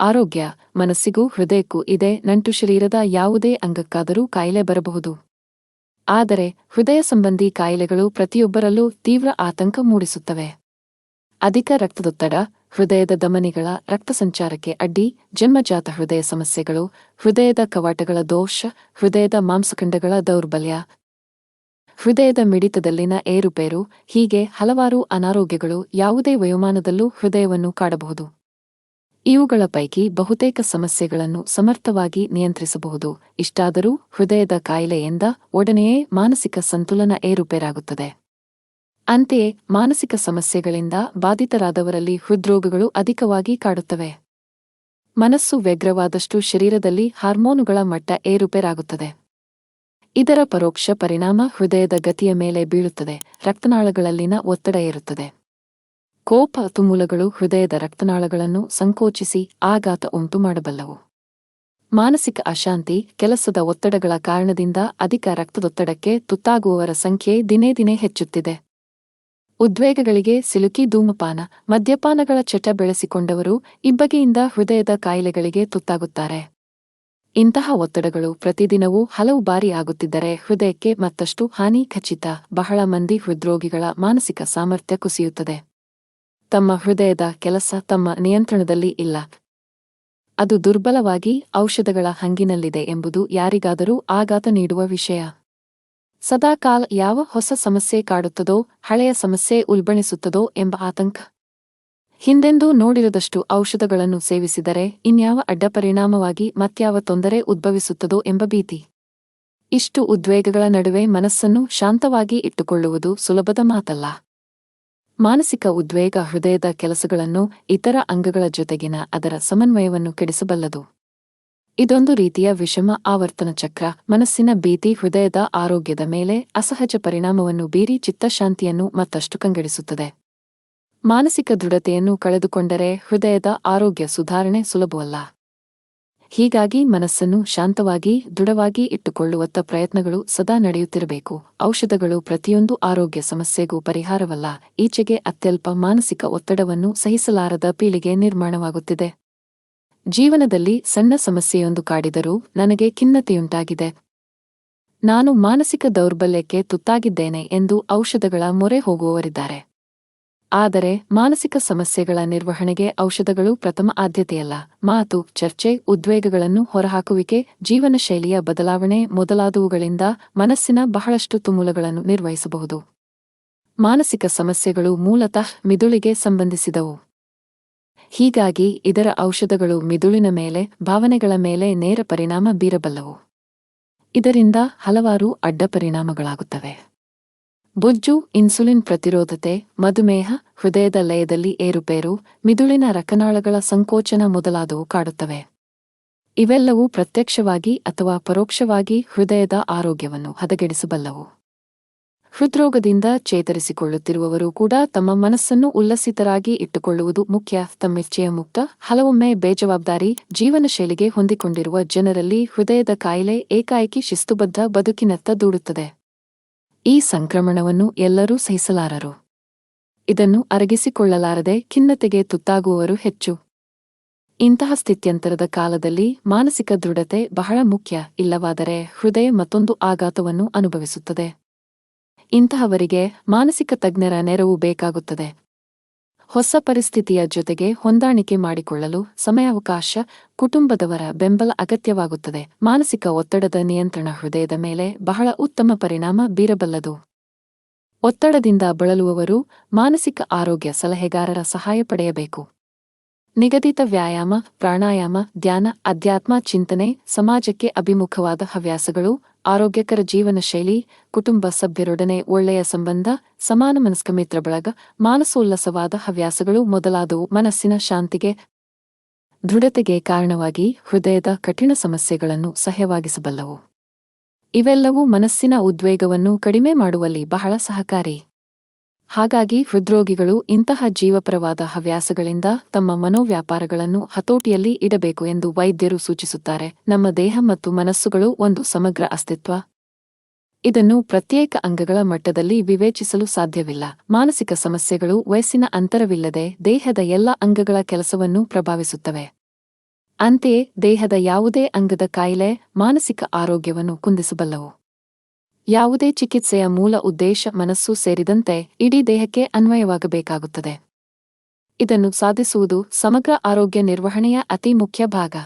ಆರೋಗ್ಯ, ಮನಸ್ಸಿಗೂ ಹೃದಯಕ್ಕೂ ಇದೆ, ನಂಟು ಶರೀರದ ಯಾವುದೇ ಅಂಗಕ್ಕಾದರೂ ಕಾಯಿಲೆ ಬರಬಹುದು. ಆದರೆ, ಹೃದಯ ಸಂಬಂಧಿ ಕಾಯಿಲೆಗಳು ಪ್ರತಿಯೊಬ್ಬರಲ್ಲೂ ತೀವ್ರ ಆತಂಕ ಮೂಡಿಸುತ್ತವೆ. ಅಧಿಕ ರಕ್ತದೊತ್ತಡ, ಹೃದಯದ ಧಮನಿಗಳ ರಕ್ತ ಸಂಚಾರಕ್ಕೆ ಅಡ್ಡಿ, ಜನ್ಮಜಾತ ಹೃದಯ ಸಮಸ್ಯೆಗಳು, ಹೃದಯದ ಕವಾಟಗಳ ದೋಷ, ಹೃದಯದ ಮಾಂಸಖಂಡಗಳ ದೌರ್ಬಲ್ಯ. ಹೃದಯದ ಮಿಡಿತದಲ್ಲಿನ ಏರುಪೇರು, ಹೀಗೆ ಹಲವಾರು ಅನಾರೋಗ್ಯಗಳು ಯಾವುದೇ ವಯೋಮಾನದಲ್ಲೂ ಹೃದಯವನ್ನು ಕಾಡಬಹುದು. ಇವುಗಳ ಪೈಕಿ ಬಹುತೇಕ ಸಮಸ್ಯೆಗಳನ್ನು ಸಮರ್ಥವಾಗಿ ನಿಯಂತ್ರಿಸಬಹುದು. ಇಷ್ಟಾದರೂ ಹೃದಯದ ಕಾಯಿಲೆಯಿಂದ ಒಡನೆಯೇ ಮಾನಸಿಕ ಸಂತುಲನ ಏರುಪೇರಾಗುತ್ತದೆ. ಅಂತೆಯೇ ಮಾನಸಿಕ ಸಮಸ್ಯೆಗಳಿಂದ ಬಾಧಿತರಾದವರಲ್ಲಿ ಹೃದ್ರೋಗಗಳು ಅಧಿಕವಾಗಿ ಕಾಡುತ್ತವೆ. ಮನಸ್ಸು ವ್ಯಗ್ರವಾದಷ್ಟು ಶರೀರದಲ್ಲಿ ಹಾರ್ಮೋನುಗಳ ಮಟ್ಟ ಏರುಪೇರಾಗುತ್ತದೆ. ಇದರ ಪರೋಕ್ಷ ಪರಿಣಾಮ ಹೃದಯದ ಗತಿಯ ಮೇಲೆ ಬೀಳುತ್ತದೆ. ರಕ್ತನಾಳಗಳಲ್ಲಿನ ಒತ್ತಡ ಏರುತ್ತದೆ. ಕೋಪ ತುಮೂಲಗಳು ಹೃದಯದ ರಕ್ತನಾಳಗಳನ್ನು ಸಂಕೋಚಿಸಿ ಆಘಾತ ಉಂಟು ಮಾಡಬಲ್ಲವು ಮಾನಸಿಕ ಅಶಾಂತಿ, ಕೆಲಸದ ಒತ್ತಡಗಳ ಕಾರಣದಿಂದ ಅಧಿಕ ರಕ್ತದೊತ್ತಡಕ್ಕೆ ತುತ್ತಾಗುವವರ ಸಂಖ್ಯೆ ದಿನೇ ದಿನೇ ಹೆಚ್ಚುತ್ತಿದೆ. ಉದ್ವೇಗಗಳಿಗೆ ಸಿಲುಕಿ ಧೂಮಪಾನ, ಮದ್ಯಪಾನಗಳ ಚಟ ಬೆಳೆಸಿಕೊಂಡವರು ಇಬ್ಬಗೆಯಿಂದ ಹೃದಯದ ಕಾಯಿಲೆಗಳಿಗೆ ತುತ್ತಾಗುತ್ತಾರೆ. ಇಂತಹ ಒತ್ತಡಗಳು ಪ್ರತಿದಿನವೂ ಹಲವು ಬಾರಿ ಆಗುತ್ತಿದ್ದರೆ ಹೃದಯಕ್ಕೆ ಮತ್ತಷ್ಟು ಹಾನಿ ಖಚಿತ ಬಹಳ ಮಂದಿ ಹೃದ್ರೋಗಿಗಳ ಮಾನಸಿಕ ಸಾಮರ್ಥ್ಯ ಕುಸಿಯುತ್ತದೆ. ತಮ್ಮ ಹೃದಯದ ಕೆಲಸ ತಮ್ಮ ನಿಯಂತ್ರಣದಲ್ಲಿ ಇಲ್ಲ. ಅದು ದುರ್ಬಲವಾಗಿ ಔಷಧಗಳ ಹಂಗಿನಲ್ಲಿದೆ ಎಂಬುದು ಯಾರಿಗಾದರೂ ಆಘಾತ ನೀಡುವ ವಿಷಯ. ಸದಾಕಾಲ ಯಾವ ಹೊಸ ಸಮಸ್ಯೆ ಕಾಡುತ್ತದೋ, ಹಳೆಯ ಸಮಸ್ಯೆ ಉಲ್ಬಣಿಸುತ್ತದೋ ಎಂಬ ಆತಂಕ. ಹಿಂದೆಂದೂ ನೋಡಿರದಷ್ಟು ಔಷಧಗಳನ್ನು ಸೇವಿಸಿದರೆ ಇನ್ಯಾವ ಅಡ್ಡಪರಿಣಾಮವಾಗಿ ಮತ್ಯಾವ ತೊಂದರೆ ಉದ್ಭವಿಸುತ್ತದೋ ಎಂಬ ಭೀತಿ. ಇಷ್ಟು ಉದ್ವೇಗಗಳ ನಡುವೆ ಮನಸ್ಸನ್ನು ಶಾಂತವಾಗಿ ಇಟ್ಟುಕೊಳ್ಳುವುದು ಸುಲಭದ ಮಾತಲ್ಲ. ಮಾನಸಿಕ ಉದ್ವೇಗ ಹೃದಯದ ಕೆಲಸಗಳನ್ನು ಇತರ ಅಂಗಗಳ ಜೊತೆಗಿನ ಅದರ ಸಮನ್ವಯವನ್ನು ಕೆಡಿಸಬಲ್ಲದು. ಇದೊಂದು ರೀತಿಯ ವಿಷಮ ಆವರ್ತನ ಚಕ್ರ, ಮನಸ್ಸಿನ ಭೀತಿ ಹೃದಯದ ಆರೋಗ್ಯದ ಮೇಲೆ ಅಸಹಜ ಪರಿಣಾಮವನ್ನು ಬೀರಿ ಚಿತ್ತಶಾಂತಿಯನ್ನು ಮತ್ತಷ್ಟು ಕಂಗೆಡಿಸುತ್ತದೆ. ಮಾನಸಿಕ ದೃಢತೆಯನ್ನು ಕಳೆದುಕೊಂಡರೆ ಹೃದಯದ ಆರೋಗ್ಯ ಸುಧಾರಣೆ ಸುಲಭವಲ್ಲ. ಹೀಗಾಗಿ ಮನಸ್ಸನ್ನು ಶಾಂತವಾಗಿ, ದೃಢವಾಗಿ ಇಟ್ಟುಕೊಳ್ಳುವತ್ತ ಪ್ರಯತ್ನಗಳು ಸದಾ ನಡೆಯುತ್ತಿರಬೇಕು. ಔಷಧಗಳು ಪ್ರತಿಯೊಂದು ಆರೋಗ್ಯ ಸಮಸ್ಯೆಗೂ ಪರಿಹಾರವಲ್ಲ. ಈಚೆಗೆ ಅತ್ಯಲ್ಪ ಮಾನಸಿಕ ಒತ್ತಡವನ್ನು ಸಹಿಸಲಾರದ ಪೀಳಿಗೆ ನಿರ್ಮಾಣವಾಗುತ್ತಿದೆ. ಜೀವನದಲ್ಲಿ ಸಣ್ಣ ಸಮಸ್ಯೆಯೊಂದು ಕಾಡಿದರೂ ನನಗೆ ಖಿನ್ನತೆಯುಂಟಾಗಿದೆ. ನಾನು ಮಾನಸಿಕ ದೌರ್ಬಲ್ಯಕ್ಕೆ ತುತ್ತಾಗಿದ್ದೇನೆ ಎಂದು ಔಷಧಗಳ ಮೊರೆ ಹೋಗುವವರಿದ್ದಾರೆ. ಆದರೆ ಮಾನಸಿಕ ಸಮಸ್ಯೆಗಳ ನಿರ್ವಹಣೆಗೆ ಔಷಧಗಳು ಪ್ರಥಮ ಆದ್ಯತೆಯಲ್ಲ. ಮಾತು, ಚರ್ಚೆ, ಉದ್ವೇಗಗಳನ್ನು ಹೊರಹಾಕುವಿಕೆ ಜೀವನ ಶೈಲಿಯ ಬದಲಾವಣೆ ಮೊದಲಾದವುಗಳಿಂದ ಮನಸ್ಸಿನ ಬಹಳಷ್ಟು ತುಮುಲಗಳನ್ನು ನಿರ್ವಹಿಸಬಹುದು. ಮಾನಸಿಕ ಸಮಸ್ಯೆಗಳು ಮೂಲತಃ ಮಿದುಳಿಗೆ ಸಂಬಂಧಿಸಿದವು. ಹೀಗಾಗಿ ಇದರ ಔಷಧಗಳು ಮಿದುಳಿನ ಮೇಲೆ, ಭಾವನೆಗಳ ಮೇಲೆ ನೇರ ಪರಿಣಾಮ ಬೀರಬಲ್ಲವು. ಇದರಿಂದ ಹಲವಾರು ಅಡ್ಡಪರಿಣಾಮಗಳಾಗುತ್ತವೆ ಬೊಜ್ಜು, ಇನ್ಸುಲಿನ್ ಪ್ರತಿರೋಧತೆ, ಮಧುಮೇಹ, ಹೃದಯದ ಲಯದಲ್ಲಿ ಏರುಪೇರು, ಮಿದುಳಿನ ರಕನಾಳಗಳ ಸಂಕೋಚನ ಮೊದಲಾದವು ಕಾಡುತ್ತವೆ. ಇವೆಲ್ಲವೂ ಪ್ರತ್ಯಕ್ಷವಾಗಿ ಅಥವಾ ಪರೋಕ್ಷವಾಗಿ ಹೃದಯದ ಆರೋಗ್ಯವನ್ನು ಹದಗೆಡಿಸಬಲ್ಲವು. ಹೃದ್ರೋಗದಿಂದ ಚೇತರಿಸಿಕೊಳ್ಳುತ್ತಿರುವವರು ಕೂಡ ತಮ್ಮ ಮನಸ್ಸನ್ನು ಉಲ್ಲಸಿತರಾಗಿ ಇಟ್ಟುಕೊಳ್ಳುವುದು ಮುಖ್ಯ. ತಮ್ಮಿಚ್ಛೆಯ ಮುಕ್ತ, ಹಲವೊಮ್ಮೆ ಬೇಜವಾಬ್ದಾರಿ ಜೀವನ ಶೈಲಿಗೆ ಹೊಂದಿಕೊಂಡಿರುವ ಜನರಲ್ಲಿ ಹೃದಯದ ಕಾಯಿಲೆ ಏಕಾಏಕಿ ಶಿಸ್ತುಬದ್ಧ ಬದುಕಿನತ್ತ ದೂಡುತ್ತದೆ. ಈ ಸಂಕ್ರಮಣವನ್ನು ಎಲ್ಲರೂ ಸಹಿಸಲಾರರು. ಇದನ್ನು ಅರಗಿಸಿಕೊಳ್ಳಲಾರದೆ ಖಿನ್ನತೆಗೆ ತುತ್ತಾಗುವವರು ಹೆಚ್ಚು. ಇಂತಹ ಸ್ಥಿತ್ಯಂತರದ ಕಾಲದಲ್ಲಿ ಮಾನಸಿಕ ದೃಢತೆ ಬಹಳ ಮುಖ್ಯ, ಇಲ್ಲವಾದರೆ ಹೃದಯ ಮತ್ತೊಂದು ಆಘಾತವನ್ನು ಅನುಭವಿಸುತ್ತದೆ. ಇಂತಹವರಿಗೆ ಮಾನಸಿಕ ತಜ್ಞರ ನೆರವು ಬೇಕಾಗುತ್ತದೆ. ಹೊಸ ಪರಿಸ್ಥಿತಿಯ ಜೊತೆಗೆ ಹೊಂದಾಣಿಕೆ ಮಾಡಿಕೊಳ್ಳಲು ಸಮಯಾವಕಾಶ ಕುಟುಂಬದವರ ಬೆಂಬಲ ಅಗತ್ಯವಾಗುತ್ತದೆ. ಮಾನಸಿಕ ಒತ್ತಡದ ನಿಯಂತ್ರಣ ಹೃದಯದ ಮೇಲೆ ಬಹಳ ಉತ್ತಮ ಪರಿಣಾಮ ಬೀರಬಲ್ಲದು. ಒತ್ತಡದಿಂದ ಬಳಲುವವರು ಮಾನಸಿಕ ಆರೋಗ್ಯ ಸಲಹೆಗಾರರ ಸಹಾಯ ಪಡೆಯಬೇಕು. ನಿಗದಿತ ವ್ಯಾಯಾಮ, ಪ್ರಾಣಾಯಾಮ, ಧ್ಯಾನ, ಅಧ್ಯಾತ್ಮ, ಚಿಂತನೆ, ಸಮಾಜಕ್ಕೆ ಅಭಿಮುಖವಾದ ಹವ್ಯಾಸಗಳು, ಆರೋಗ್ಯಕರ ಜೀವನ ಶೈಲಿ, ಕುಟುಂಬ ಸಭ್ಯರೊಡನೆ ಒಳ್ಳೆಯ ಸಂಬಂಧ, ಸಮಾನ ಮನಸ್ಕ ಮಿತ್ರ ಬಳಗ, ಮಾನಸೋಲ್ಲಸವಾದ ಹವ್ಯಾಸಗಳು ಮೊದಲಾದವು. ಮನಸ್ಸಿನ ಶಾಂತಿಗೆ ದೃಢತೆಗೆ ಕಾರಣವಾಗಿ ಹೃದಯದ ಕಠಿಣ ಸಮಸ್ಯೆಗಳನ್ನು ಸಹ್ಯವಾಗಿಸಬಲ್ಲವು. ಇವೆಲ್ಲವೂ ಮನಸ್ಸಿನ ಉದ್ವೇಗವನ್ನು ಕಡಿಮೆ ಮಾಡುವಲ್ಲಿ ಬಹಳ ಸಹಕಾರಿ. ಹಾಗಾಗಿ ಹೃದ್ರೋಗಿಗಳು ಇಂತಹ ಜೀವಪರವಾದ ಹವ್ಯಾಸಗಳಿಂದ ತಮ್ಮ ಮನೋವ್ಯಾಪಾರಗಳನ್ನು ಹತೋಟಿಯಲ್ಲಿ ಇಡಬೇಕು ಎಂದು ವೈದ್ಯರು ಸೂಚಿಸುತ್ತಾರೆ. ನಮ್ಮ ದೇಹ ಮತ್ತು ಮನಸ್ಸುಗಳು ಒಂದು ಸಮಗ್ರ ಅಸ್ತಿತ್ವ. ಇದನ್ನು ಪ್ರತ್ಯೇಕ ಅಂಗಗಳ ಮಟ್ಟದಲ್ಲಿ ವಿವೇಚಿಸಲು ಸಾಧ್ಯವಿಲ್ಲ. ಮಾನಸಿಕ ಸಮಸ್ಯೆಗಳು ವಯಸ್ಸಿನ ಅಂತರವಿಲ್ಲದೆ ದೇಹದ ಎಲ್ಲ ಅಂಗಗಳ ಕೆಲಸವನ್ನು ಪ್ರಭಾವಿಸುತ್ತವೆ. ಅಂತೆಯೇ ದೇಹದ ಯಾವುದೇ ಅಂಗದ ಕಾಯಿಲೆ ಮಾನಸಿಕ ಆರೋಗ್ಯವನ್ನು ಕುಂದಿಸಬಲ್ಲವು. ಯಾವುದೇ ಚಿಕಿತ್ಸೆಯ ಮೂಲ ಉದ್ದೇಶ ಮನಸ್ಸು ಸೇರಿದಂತೆ ಇಡೀ ದೇಹಕ್ಕೆ ಅನ್ವಯವಾಗಬೇಕಾಗುತ್ತದೆ. ಇದನ್ನು ಸಾಧಿಸುವುದು ಸಮಗ್ರ ಆರೋಗ್ಯ ನಿರ್ವಹಣೆಯ ಅತಿ ಮುಖ್ಯ ಭಾಗ.